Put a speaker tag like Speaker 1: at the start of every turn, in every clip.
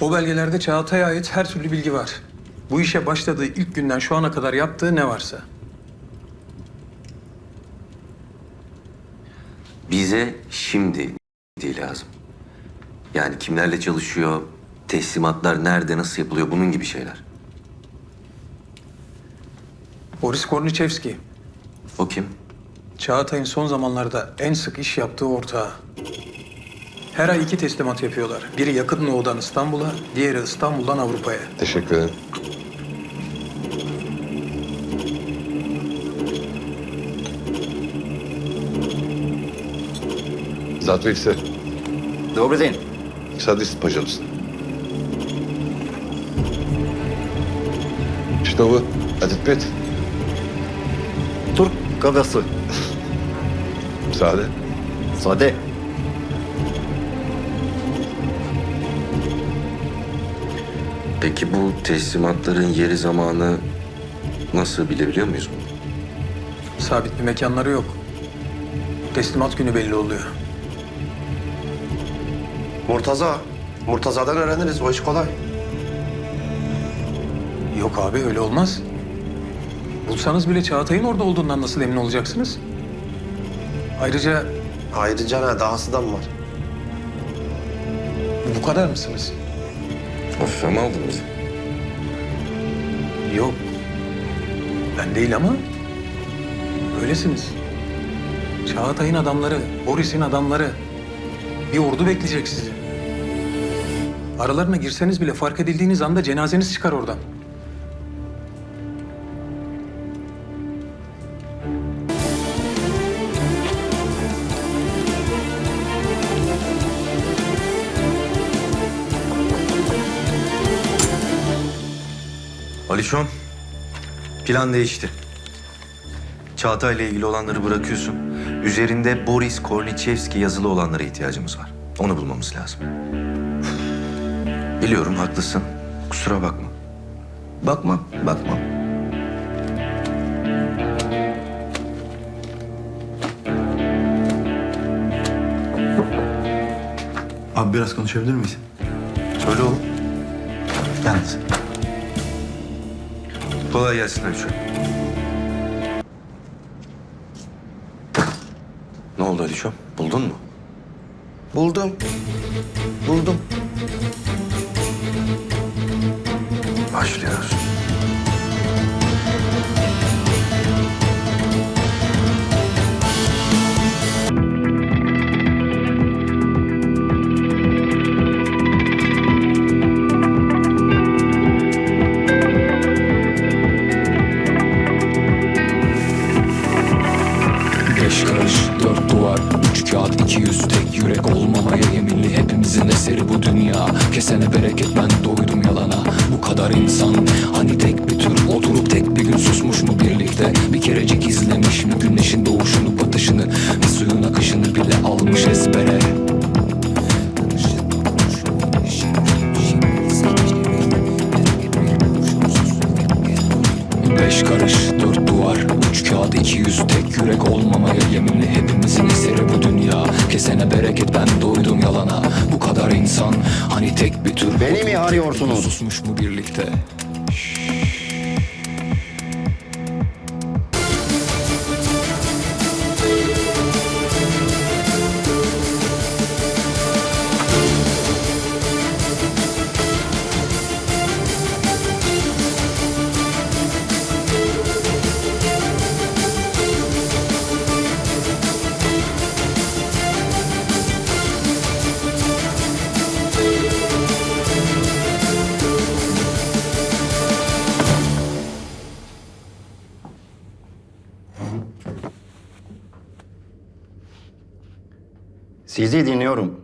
Speaker 1: O belgelerde Çağatay'a ait her türlü bilgi var. Bu işe başladığı ilk günden şu ana kadar yaptığı ne varsa.
Speaker 2: Bize şimdi değil lazım. Yani kimlerle çalışıyor, teslimatlar nerede, nasıl yapılıyor bunun gibi şeyler.
Speaker 1: Boris Kornichevski,
Speaker 2: O kim?
Speaker 1: Çağatay'ın son zamanlarda en sık iş yaptığı ortağı. Her ay iki teslimat yapıyorlar. Biri yakın doğudan İstanbul'a, diğeri İstanbul'dan Avrupa'ya.
Speaker 3: Teşekkür ederim. Zatvice,
Speaker 4: Добрый день.
Speaker 3: садись, пожалуйста. Что вы? Ответ?
Speaker 4: Türk kahvesi.
Speaker 3: Sade.
Speaker 4: Sade.
Speaker 2: Peki bu teslimatların yeri zamanı nasıl bilebiliyor muyuz bunu?
Speaker 1: Sabit bir mekanları yok. Teslimat günü belli oluyor.
Speaker 5: Murtaza. Murtaza'dan öğreniriz. O iş kolay.
Speaker 1: Yok abi öyle olmaz. Bulsanız bile Çağatay'ın orada olduğundan nasıl emin olacaksınız? Ayrıca
Speaker 5: Ayrıca ne? Dahası da mı var?
Speaker 1: bu kadar mısınız?
Speaker 2: Hafife mi aldın bizi?
Speaker 1: Yok. Ben değil ama öylesiniz. Çağatay'ın adamları, Boris'in adamları. Bir ordu bekleyecek sizi. Aralarına girseniz bile fark edildiğiniz anda cenazeniz çıkar oradan.
Speaker 6: Alişon, plan değişti. Çağatay'la ilgili olanları bırakıyorsun. Üzerinde Boris Kornichevski yazılı olanlara ihtiyacımız var. Onu bulmamız lazım. Biliyorum haklısın. Kusura bakma. Bakma, bakma.
Speaker 7: Abi biraz konuşabilir miyiz?
Speaker 6: Söyle oğlum.
Speaker 7: Yalnız.
Speaker 6: Kolay gelsin Alişon.
Speaker 2: Ne oldu Alişon? Buldun mu?
Speaker 5: Buldum. Buldum.
Speaker 2: Başlıyoruz.
Speaker 8: Kesene bereket ben doydum yalana. Bu kadar insan hani tek bir tür Oturup tek bir gün susmuş mu birlikte? Bir kerecik izlemiş mi güneşin doğuşunu batışını Bir suyun akışını bile almış ezbere. Beş karış, dört duvar, üç kağıt, iki yüz tek yürek olmamaya yeminli Hepimizin eseri bu Kesene bereket ben doydum yalana. Bu kadar insan hani tek bir tür
Speaker 4: Beni mi arıyorsunuz?
Speaker 8: Susmuş mu birlikte
Speaker 4: Sizi dinliyorum.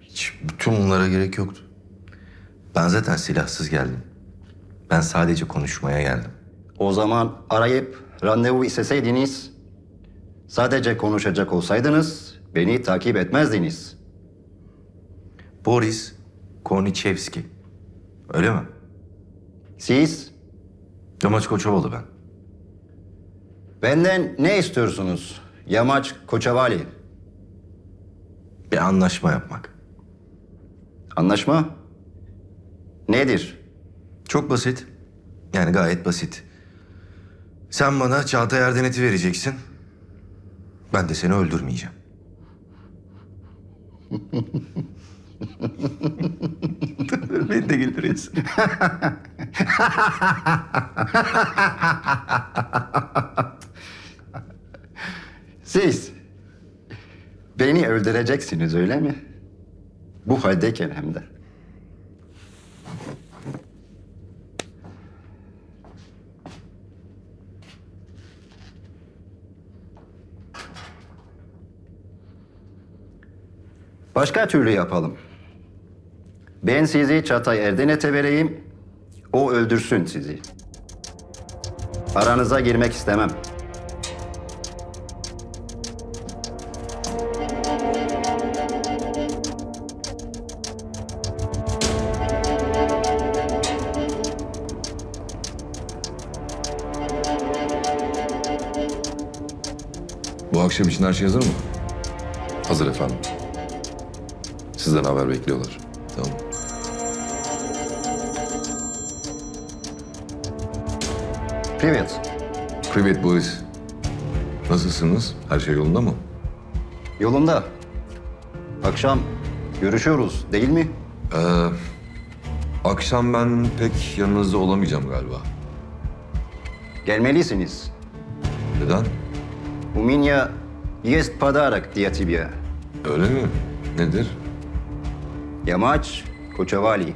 Speaker 6: Hiç bütün bunlara gerek yoktu. Ben zaten silahsız geldim. Ben sadece konuşmaya geldim.
Speaker 4: O zaman arayıp randevu isteseydiniz, sadece konuşacak olsaydınız beni takip etmezdiniz.
Speaker 6: Boris Kornichevski. Öyle mi?
Speaker 4: Siz
Speaker 6: Yamaç Koçovalı ben.
Speaker 4: benden ne istiyorsunuz? Yamaç Koçavali.
Speaker 6: Bir anlaşma yapmak.
Speaker 4: Anlaşma? Nedir?
Speaker 6: Çok basit. Yani gayet basit. Sen bana Çağatay Erdenet'i vereceksin. Ben de seni öldürmeyeceğim. Beni de güldürüyorsun.
Speaker 4: Siz beni öldüreceksiniz öyle mi? Bu haldeyken hem de. Başka türlü yapalım. Ben sizi Çatay Erdenet'e vereyim, o öldürsün sizi. Aranıza girmek istemem.
Speaker 3: Bu akşam için her şey hazır mı? Hazır efendim. Sizden haber bekliyorlar. Tamam.
Speaker 4: Привет.
Speaker 3: Privet Boris. Nasılsınız? Her şey yolunda mı?
Speaker 4: Yolunda. Akşam görüşüyoruz değil mi?
Speaker 3: Ee, akşam ben pek yanınızda olamayacağım galiba.
Speaker 4: Gelmelisiniz.
Speaker 3: Neden?
Speaker 4: У меня есть подарок для тебя.
Speaker 3: Öyle mi? Nedir?
Speaker 4: Yamaç Koçavali.